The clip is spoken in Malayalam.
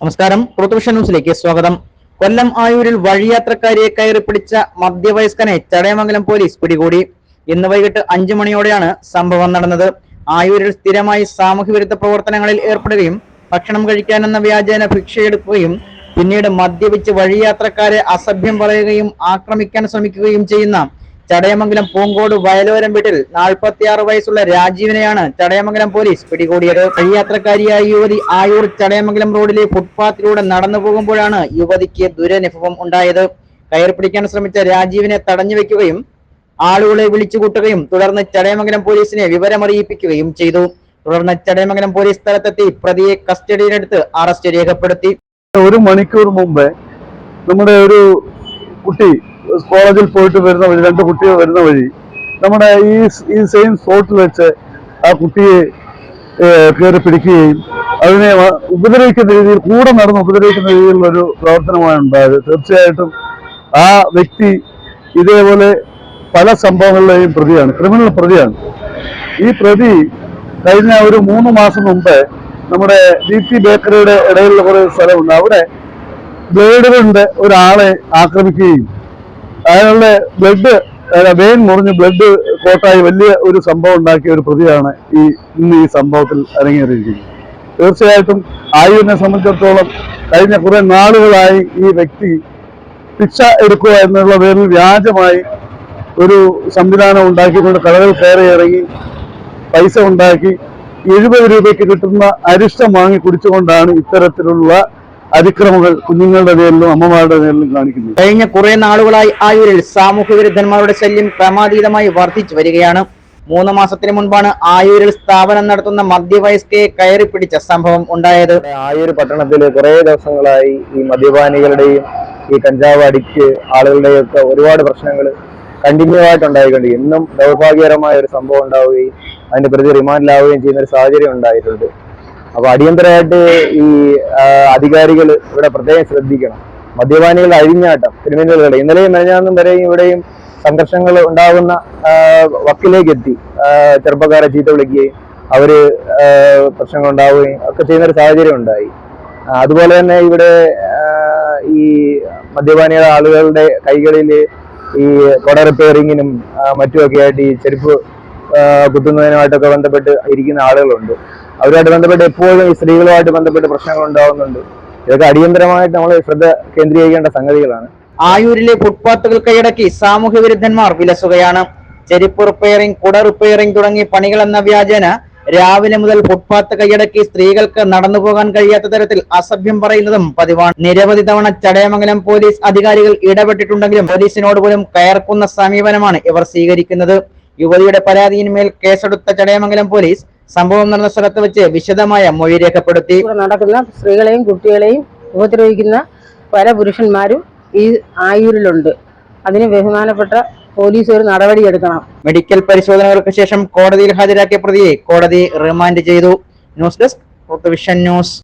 നമസ്കാരം. പുറത്തുവിഷൻ ന്യൂസിലേക്ക് സ്വാഗതം. കൊല്ലം ആയൂരിൽ വഴിയാത്രക്കാരിയെ കയറി പിടിച്ച മധ്യവയസ്കനെ ചടയമംഗലം പോലീസ് പിടികൂടി. ഇന്ന് വൈകിട്ട് അഞ്ചു മണിയോടെയാണ് സംഭവം നടന്നത്. ആയൂരിൽ സ്ഥിരമായി സാമൂഹ്യ വിരുദ്ധ പ്രവർത്തനങ്ങളിൽ ഏർപ്പെടുകയും ഭക്ഷണം കഴിക്കാനെന്ന വ്യാജേന ഭിക്ഷയെടുക്കുകയും പിന്നീട് മദ്യപിച്ച് വഴിയാത്രക്കാരെ അസഭ്യം പറയുകയും ആക്രമിക്കാൻ ശ്രമിക്കുകയും ചെയ്യുന്ന ചടയമംഗലം പൂങ്കോട് വയലോരം വീട്ടിൽ നാൽപ്പത്തിയാറ് വയസ്സുള്ള രാജീവിനെയാണ് ചടയമംഗലം പോലീസ് പിടികൂടിയത്. വഴിയാത്രക്കാരിയായ യുവതി ആയൂർ ചടയമംഗലം റോഡിലെ ഫുട്പാത്തിലൂടെ നടന്നു പോകുമ്പോഴാണ് യുവതിക്ക് ദുരനുഭവം ഉണ്ടായത്. കയർ പിടിക്കാൻ ശ്രമിച്ച രാജീവിനെ തടഞ്ഞു വെക്കുകയും ആളുകളെ വിളിച്ചുകൂട്ടുകയും തുടർന്ന് ചടയമംഗലം പോലീസിനെ വിവരമറിയിപ്പിക്കുകയും ചെയ്തു. തുടർന്ന് ചടയമംഗലം പോലീസ് സ്ഥലത്തെത്തി പ്രതിയെ കസ്റ്റഡിയിലെടുത്ത് അറസ്റ്റ് രേഖപ്പെടുത്തി. ഒരു മണിക്കൂർ മുമ്പേ നമ്മുടെ ഒരു കുട്ടി കോളേജിൽ പോയിട്ട് വരുന്ന വഴി രണ്ട് കുട്ടികൾ വരുന്ന വഴി നമ്മുടെ ഈ ഈ സെയിം സ്പോട്ടിൽ വെച്ച് ആ കുട്ടിയെ കയറി പിടിക്കുകയും അതിനെ ഉപദ്രവിക്കുന്ന രീതിയിൽ കൂടെ നടന്ന് ഉപദ്രവിക്കുന്ന രീതിയിലുള്ള ഒരു പ്രവർത്തനമാണ് ഉണ്ടായത്. തീർച്ചയായിട്ടും ആ വ്യക്തി ഇതേപോലെ പല സംഭവങ്ങളിലെയും പ്രതിയാണ് ക്രിമിനൽ പ്രതിയാണ്. ഈ പ്രതി കഴിഞ്ഞ ഒരു മൂന്ന് മാസം മുമ്പ് നമ്മുടെ ഡി ടി ബേക്കറിയുടെ ഇടയിലുള്ള കുറേ സ്ഥലമുണ്ട്. അവിടെ ബ്ലേഡുകളുണ്ട്. ഒരാളെ ആക്രമിക്കുകയും അയാളുടെ ബ്ലഡ് വെയിൻ മുറിഞ്ഞ് ബ്ലഡ് കോട്ടായി വലിയ ഒരു സംഭവം ഉണ്ടാക്കിയ ഒരു പ്രതിയാണ് ഈ ഇന്ന് ഈ സംഭവത്തിൽ അരങ്ങേറിയിരിക്കുന്നത്. തീർച്ചയായിട്ടും ആയുവിനെ സംബന്ധിച്ചിടത്തോളം കഴിഞ്ഞ കുറെ നാളുകളായി ഈ വ്യക്തി ശിക്ഷ എടുക്കുക എന്നുള്ള പേരിൽ വ്യാജമായി ഒരു സംവിധാനം ഉണ്ടാക്കിക്കൊണ്ട് കടകൾ കയറി ഇറങ്ങി പൈസ ഉണ്ടാക്കി എഴുപത് രൂപയ്ക്ക് കിട്ടുന്ന അരിഷ്ടം വാങ്ങി കുടിച്ചുകൊണ്ടാണ് ഇത്തരത്തിലുള്ള അതിക്രമങ്ങൾ കുഞ്ഞുങ്ങളുടെ പേരിലും അമ്മമാരുടെ പേരിലും കാണിക്കുന്നു. കഴിഞ്ഞ കുറെ നാളുകളായി ആയൂരിൽ സാമൂഹ്യ വിരുദ്ധന്മാരുടെ ശല്യം ക്രമാതീതമായി വർദ്ധിച്ചു വരികയാണ്. മൂന്ന് മാസത്തിന് മുൻപാണ് ആയൂരിൽ സ്ഥാപനം നടത്തുന്ന മദ്യവയസ്കയെ കയറി പിടിച്ച സംഭവം ഉണ്ടായത്. ആയൂർ പട്ടണത്തിൽ കുറെ ദിവസങ്ങളായി ഈ മദ്യപാനികളുടെയും ഈ കഞ്ചാവ് അടിക്ക് ആളുകളുടെയും ഒക്കെ ഒരുപാട് പ്രശ്നങ്ങൾ കണ്ടിന്യൂ ആയിട്ട് ഉണ്ടായിക്കൊണ്ടിരിക്കും ഇന്നും ദൗർഭാഗ്യകരമായ ഒരു സംഭവം ഉണ്ടാവുകയും അതിന്റെ പ്രതി റിമാൻഡിലാവുകയും ചെയ്യുന്ന ഒരു സാഹചര്യം ഉണ്ടായിട്ടുണ്ട്. അപ്പൊ അടിയന്തരമായിട്ട് ഈ അധികാരികൾ ഇവിടെ പ്രത്യേകം ശ്രദ്ധിക്കണം. മദ്യപാനികളുടെ അഴിഞ്ഞാട്ടം ക്രിമിനലുകളുടെ ഇന്നലെയും മെനഞ്ഞാന്നും വരെയും ഇവിടെയും സംഘർഷങ്ങൾ ഉണ്ടാകുന്ന വക്കിലേക്ക് എത്തി ചെറുപ്പക്കാരെ ചീത്ത വിളിക്കുകയും അവർ പ്രശ്നങ്ങൾ ഉണ്ടാവുകയും ഒക്കെ ചെയ്യുന്ന ഒരു സാഹചര്യം ഉണ്ടായി. അതുപോലെ തന്നെ ഇവിടെ ഈ മദ്യപാനികളുടെ ആളുകളുടെ കൈകളിൽ ഈ കൊട റിപ്പയറിങ്ങിനും മറ്റുമൊക്കെ ആയിട്ട് ഈ ചെരുപ്പ് കുത്തുന്നതിനുമായിട്ടൊക്കെ ബന്ധപ്പെട്ട് ഇരിക്കുന്ന ആളുകളുണ്ട്. അവരുമായിട്ട് ബന്ധപ്പെട്ട് എപ്പോഴും ഈ സ്ത്രീകളുമായിട്ട് ബന്ധപ്പെട്ട് പ്രശ്നങ്ങൾ ഉണ്ടാവുന്നുണ്ട്. ഇതൊക്കെ അടിയന്തരമായിട്ട് നമ്മൾ ശ്രദ്ധ കേന്ദ്രീകരിക്കേണ്ട സംഗതികളാണ്. ആയൂരിലെ ഫുട്പാത്തുകൾ കൈയടക്കി സാമൂഹ്യ വിരുദ്ധന്മാർ വിലസുകയാണ്. ചെരുപ്പ് റിപ്പയറിംഗ് കുട റിപ്പയറിംഗ് തുടങ്ങിയ പണികൾ എന്ന വ്യാജേന രാവിലെ മുതൽ ഫുട്പാത്ത് കൈയടക്കി സ്ത്രീകൾക്ക് നടന്നു പോകാൻ കഴിയാത്ത തരത്തിൽ അസഭ്യം പറയുന്നതും പതിവാണ്. നിരവധി തവണ ചടയമംഗലം പോലീസ് അധികാരികൾ ഇടപെട്ടിട്ടുണ്ടെങ്കിലും പോലീസിനോട് പോലും കയർക്കുന്ന സമീപനമാണ് ഇവർ സ്വീകരിക്കുന്നത്. യുവതിയുടെ പരാതിയിന്മേൽ കേസെടുത്ത ചടയമംഗലം പോലീസ് സംഭവം നടന്ന സ്ഥലത്ത് വെച്ച് വിശദമായ മൊഴി രേഖപ്പെടുത്തി. നടക്കുന്ന സ്ത്രീകളെയും കുട്ടികളെയും ഉപദ്രവിക്കുന്ന പല പുരുഷന്മാരും ഈ ആയൂരിലുണ്ട്. അതിന് ബഹുമാനപ്പെട്ട പോലീസ് ഒരു നടപടിയെടുക്കണം മെഡിക്കൽ പരിശോധനകൾക്ക് ശേഷം കോടതിയിൽ ഹാജരാക്കിയ പ്രതിയെ കോടതി റിമാൻഡ് ചെയ്തു. News desk vision news.